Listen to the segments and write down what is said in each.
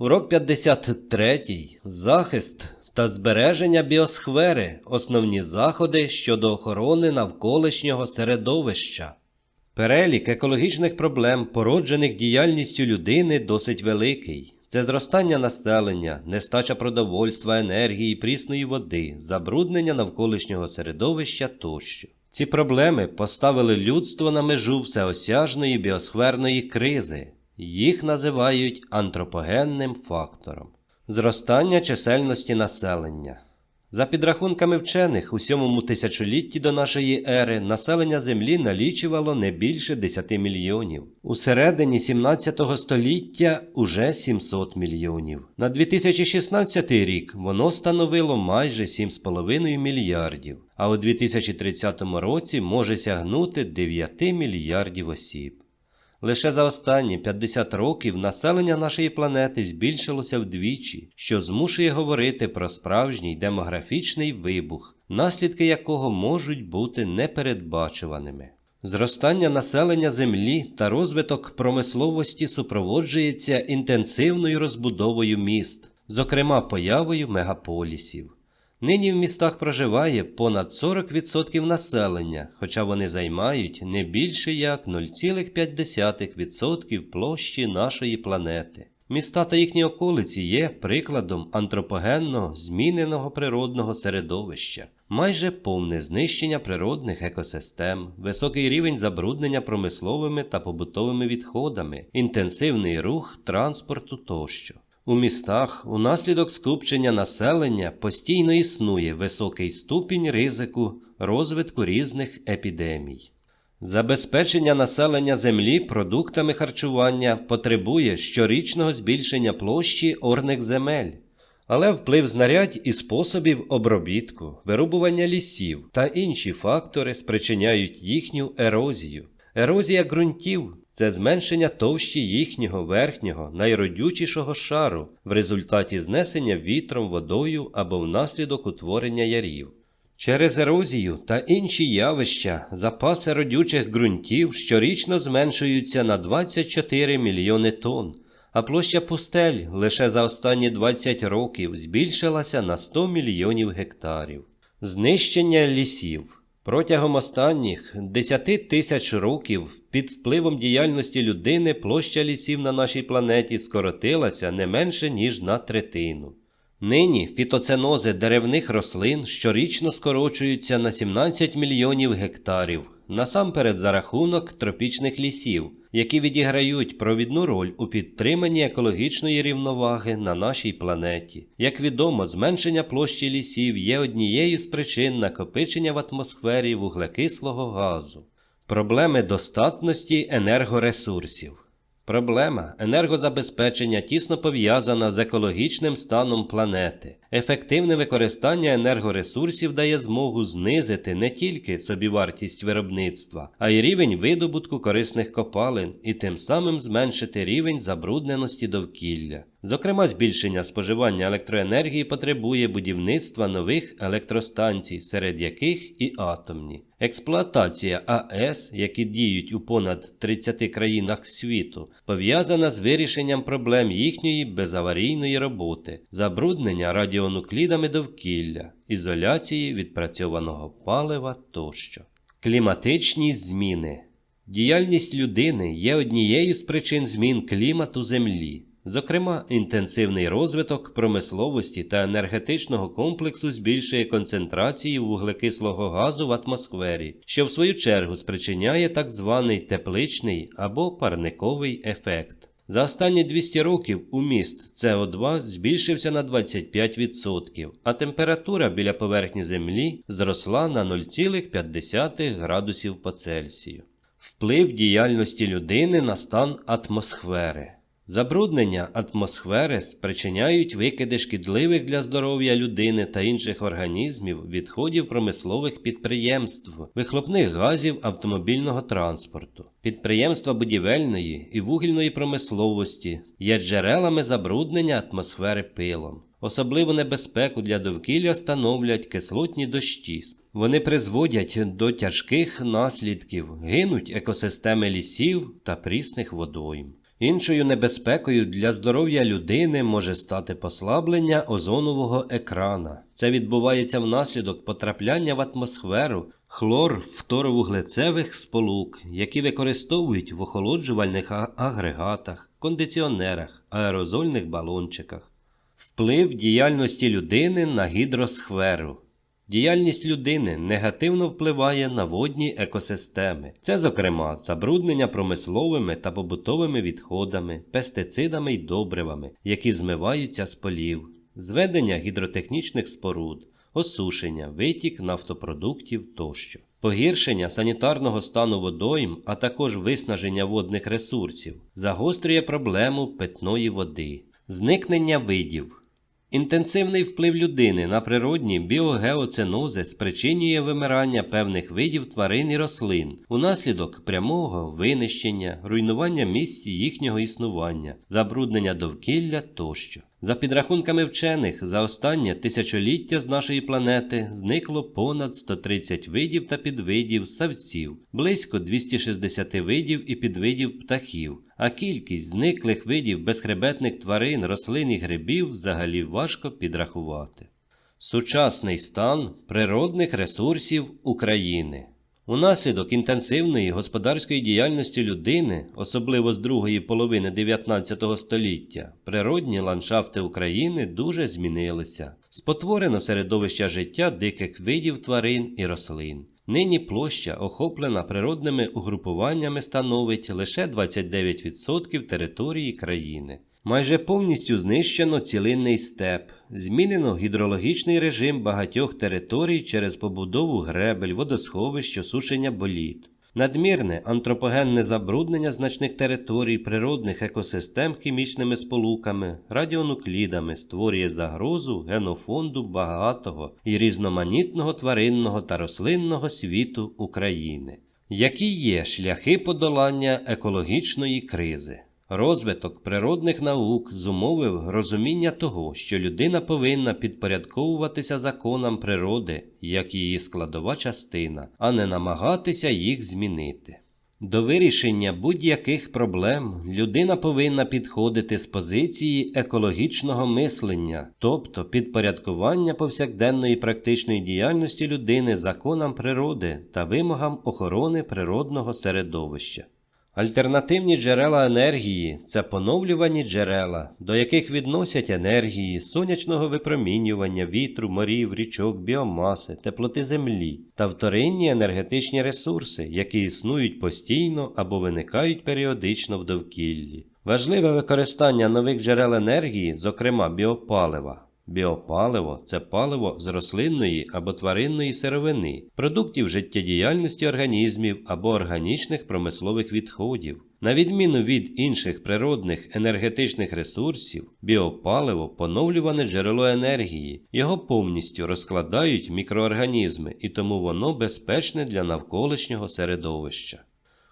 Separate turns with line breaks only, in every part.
Урок 53. Захист та збереження біосфери. Основні заходи щодо охорони навколишнього середовища. Перелік екологічних проблем, породжених діяльністю людини, досить великий. Це зростання населення, нестача продовольства, енергії, прісної води, забруднення навколишнього середовища тощо. Ці проблеми поставили людство на межу всеосяжної біосферної кризи. Їх називають антропогенним фактором. Зростання чисельності населення. За підрахунками вчених, у сьомому тисячолітті до нашої ери населення Землі налічувало не більше 10 мільйонів. У середині 17 століття уже 700 мільйонів. На 2016 рік воно становило майже 7,5 мільярдів, а у 2030 році може сягнути 9 мільярдів осіб. Лише за останні 50 років населення нашої планети збільшилося вдвічі, що змушує говорити про справжній демографічний вибух, наслідки якого можуть бути непередбачуваними. Зростання населення Землі та розвиток промисловості супроводжується інтенсивною розбудовою міст, зокрема появою мегаполісів. Нині в містах проживає понад 40% населення, хоча вони займають не більше як 0,5% площі нашої планети. Міста та їхні околиці є прикладом антропогенного зміненого природного середовища, майже повне знищення природних екосистем, високий рівень забруднення промисловими та побутовими відходами, інтенсивний рух транспорту тощо. У містах унаслідок скупчення населення постійно існує високий ступінь ризику розвитку різних епідемій. Забезпечення населення землі продуктами харчування потребує щорічного збільшення площі орних земель. Але вплив знарядь і способів обробітку, вирубування лісів та інші фактори спричиняють їхню ерозію. Ерозія ґрунтів це зменшення товщі їхнього верхнього, найродючішого шару в результаті знесення вітром, водою або внаслідок утворення ярів. Через ерозію та інші явища запаси родючих ґрунтів щорічно зменшуються на 24 мільйони тонн, а площа пустель лише за останні 20 років збільшилася на 100 мільйонів гектарів. Знищення лісів Протягом останніх 10 тисяч років під впливом діяльності людини площа лісів на нашій планеті скоротилася не менше, ніж на третину. Нині фітоценози деревних рослин щорічно скорочуються на 17 мільйонів гектарів, насамперед за рахунок тропічних лісів, які відіграють провідну роль у підтриманні екологічної рівноваги на нашій планеті. Як відомо, зменшення площі лісів є однією з причин накопичення в атмосфері вуглекислого газу. Проблеми достатності енергоресурсів. Проблема енергозабезпечення тісно пов'язана з екологічним станом планети. Ефективне використання енергоресурсів дає змогу знизити не тільки собівартість виробництва, а й рівень видобутку корисних копалин і тим самим зменшити рівень забрудненості довкілля. Зокрема, збільшення споживання електроенергії потребує будівництва нових електростанцій, серед яких і атомні. Експлуатація АЕС, які діють у понад 30 країнах світу, пов'язана з вирішенням проблем їхньої безаварійної роботи, забруднення радіонуклідами довкілля, ізоляції відпрацьованого палива тощо. Кліматичні зміни. Діяльність людини є однією з причин змін клімату Землі. Зокрема, інтенсивний розвиток промисловості та енергетичного комплексу збільшує концентрацію вуглекислого газу в атмосфері, що в свою чергу спричиняє так званий тепличний або парниковий ефект. За останні 200 років уміст СО2 збільшився на 25%, а температура біля поверхні Землі зросла на 0,5 градусів по Цельсію. Вплив діяльності людини на стан атмосфери. Забруднення атмосфери спричиняють викиди шкідливих для здоров'я людини та інших організмів відходів промислових підприємств, вихлопних газів автомобільного транспорту. Підприємства будівельної і вугільної промисловості є джерелами забруднення атмосфери пилом. Особливу небезпеку для довкілля становлять кислотні дощі. Вони призводять до тяжких наслідків, гинуть екосистеми лісів та прісних водойм. Іншою небезпекою для здоров'я людини може стати послаблення озонового екрана. Це відбувається внаслідок потрапляння в атмосферу хлор фторовуглецевих сполук, які використовують в охолоджувальних агрегатах, кондиціонерах, аерозольних балончиках. Вплив діяльності людини на гідросферу. Діяльність людини негативно впливає на водні екосистеми. Це, зокрема, забруднення промисловими та побутовими відходами, пестицидами й добривами, які змиваються з полів, зведення гідротехнічних споруд, осушення, витік нафтопродуктів тощо. Погіршення санітарного стану водойм, а також виснаження водних ресурсів, загострює проблему питної води, зникнення видів. Інтенсивний вплив людини на природні біогеоценози спричинює вимирання певних видів тварин і рослин унаслідок прямого винищення, руйнування місць їхнього існування, забруднення довкілля тощо. За підрахунками вчених, за останнє тисячоліття з нашої планети зникло понад 130 видів та підвидів савців, близько 260 видів і підвидів птахів, а кількість зниклих видів безхребетних тварин, рослин і грибів взагалі важко підрахувати. Сучасний стан природних ресурсів України. Унаслідок інтенсивної господарської діяльності людини, особливо з другої половини 19 століття, природні ландшафти України дуже змінилися. Спотворено середовище життя диких видів тварин і рослин. Нині площа, охоплена природними угрупуваннями, становить лише 29% території країни. Майже повністю знищено цілинний степ, змінено гідрологічний режим багатьох територій через побудову гребель, водосховищ, осушення боліт. Надмірне антропогенне забруднення значних територій природних екосистем хімічними сполуками, радіонуклідами створює загрозу генофонду багатого і різноманітного тваринного та рослинного світу України. Які є шляхи подолання екологічної кризи? Розвиток природних наук зумовив розуміння того, що людина повинна підпорядковуватися законам природи як її складова частина, а не намагатися їх змінити. До вирішення будь-яких проблем людина повинна підходити з позиції екологічного мислення, тобто підпорядкування повсякденної практичної діяльності людини законам природи та вимогам охорони природного середовища. Альтернативні джерела енергії це поновлювані джерела, до яких відносять енергії сонячного випромінювання, вітру, морів, річок, біомаси, теплоти землі та вторинні енергетичні ресурси, які існують постійно або виникають періодично в довкіллі. Важливе використання нових джерел енергії, зокрема біопалива. Біопаливо це паливо з рослинної або тваринної сировини, продуктів життєдіяльності організмів або органічних промислових відходів. На відміну від інших природних енергетичних ресурсів, біопаливо поновлюване джерело енергії, його повністю розкладають мікроорганізми, і тому воно безпечне для навколишнього середовища.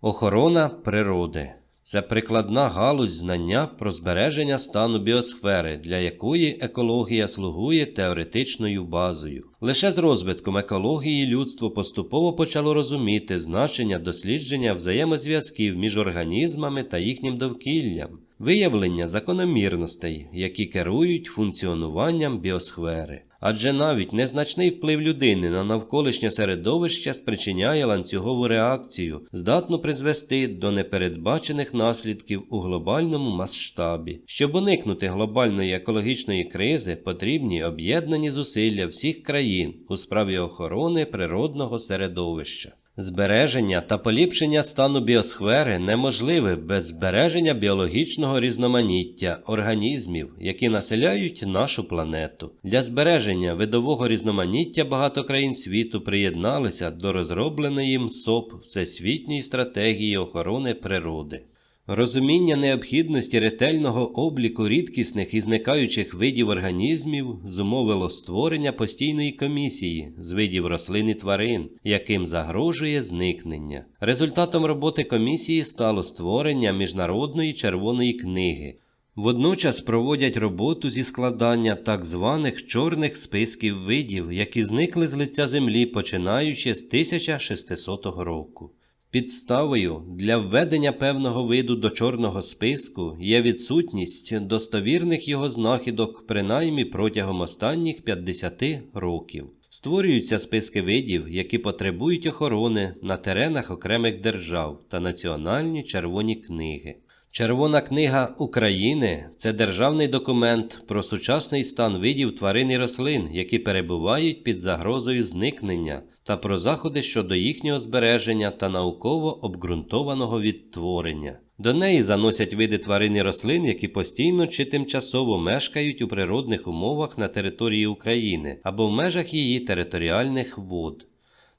Охорона природи це прикладна галузь знання про збереження стану біосфери, для якої екологія слугує теоретичною базою. Лише з розвитком екології людство поступово почало розуміти значення дослідження взаємозв'язків між організмами та їхнім довкіллям, виявлення закономірностей, які керують функціонуванням біосфери. Адже навіть незначний вплив людини на навколишнє середовище спричиняє ланцюгову реакцію, здатну призвести до непередбачених наслідків у глобальному масштабі. Щоб уникнути глобальної екологічної кризи, потрібні об'єднані зусилля всіх країн у справі охорони природного середовища. Збереження та поліпшення стану біосфери неможливе без збереження біологічного різноманіття організмів, які населяють нашу планету. Для збереження видового різноманіття багато країн світу приєдналися до розробленої МСОП Всесвітньої стратегії охорони природи. Розуміння необхідності ретельного обліку рідкісних і зникаючих видів організмів зумовило створення постійної комісії з видів рослин і тварин, яким загрожує зникнення. Результатом роботи комісії стало створення міжнародної червоної книги. Водночас проводять роботу зі складання так званих чорних списків видів, які зникли з лиця землі починаючи з 1600 року. Підставою для введення певного виду до чорного списку є відсутність достовірних його знахідок принаймні протягом останніх 50 років. Створюються списки видів, які потребують охорони на теренах окремих держав та національні червоні книги. Червона книга України це державний документ про сучасний стан видів тварин і рослин, які перебувають під загрозою зникнення, та про заходи щодо їхнього збереження та науково обґрунтованого відтворення. До неї заносять види тварин і рослин, які постійно чи тимчасово мешкають у природних умовах на території України або в межах її територіальних вод.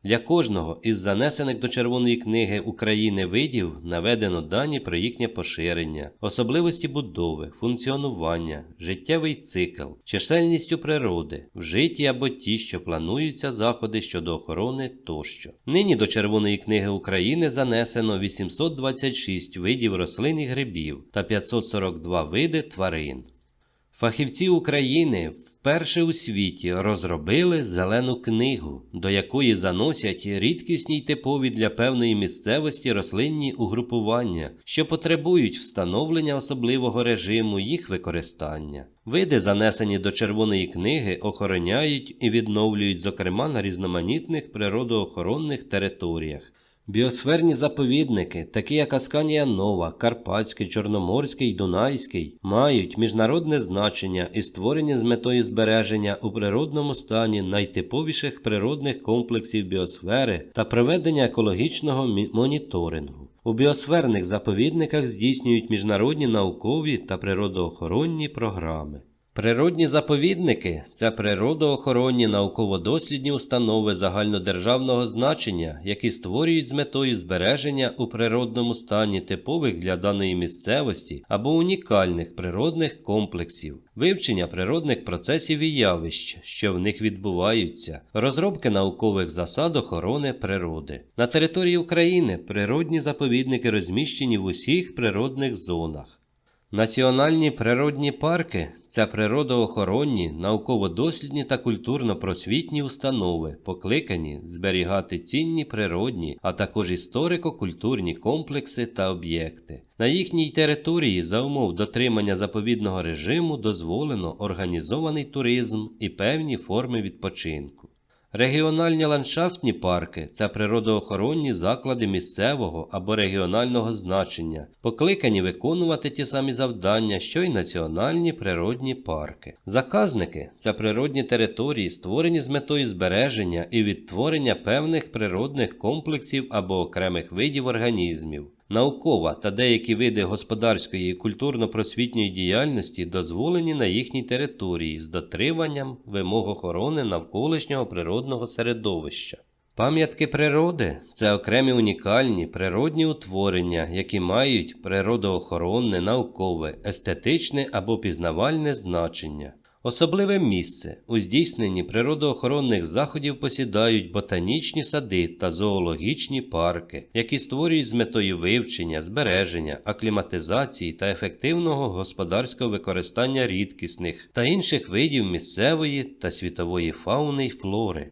Для кожного із занесених до Червоної книги України видів наведено дані про їхнє поширення, особливості будови, функціонування, життєвий цикл, чисельністю природи, вжиті або ті, що плануються заходи щодо охорони тощо. Нині до Червоної книги України занесено 826 видів рослин і грибів та 542 види тварин. Фахівці України вперше у світі розробили зелену книгу, до якої заносять рідкісні й типові для певної місцевості рослинні угрупування, що потребують встановлення особливого режиму їх використання. Види, занесені до Червоної книги, охороняють і відновлюють, зокрема на різноманітних природоохоронних територіях. Біосферні заповідники, такі як Асканія Нова, Карпатський, Чорноморський, Дунайський, мають міжнародне значення і створені з метою збереження у природному стані найтиповіших природних комплексів біосфери та проведення екологічного моніторингу. У біосферних заповідниках здійснюють міжнародні наукові та природоохоронні програми. Природні заповідники це природоохоронні науково-дослідні установи загальнодержавного значення, які створюють з метою збереження у природному стані типових для даної місцевості або унікальних природних комплексів, вивчення природних процесів і явищ, що в них відбуваються, розробки наукових засад охорони природи. На території України природні заповідники розміщені в усіх природних зонах. Національні природні парки це природоохоронні, науково-дослідні та культурно-просвітні установи, покликані зберігати цінні природні, а також історико-культурні комплекси та об'єкти. На їхній території за умов дотримання заповідного режиму дозволено організований туризм і певні форми відпочинку. Регіональні ландшафтні парки це природоохоронні заклади місцевого або регіонального значення, покликані виконувати ті самі завдання, що й національні природні парки. Заказники це природні території, створені з метою збереження і відтворення певних природних комплексів або окремих видів організмів. Наукова та деякі види господарської і культурно-просвітньої діяльності дозволені на їхній території з дотриманням вимог охорони навколишнього природного середовища. Пам'ятки природи це окремі унікальні природні утворення, які мають природоохоронне, наукове, естетичне або пізнавальне значення. Особливе місце у здійсненні природоохоронних заходів посідають ботанічні сади та зоологічні парки, які створюють з метою вивчення, збереження, акліматизації та ефективного господарського використання рідкісних та інших видів місцевої та світової фауни й флори.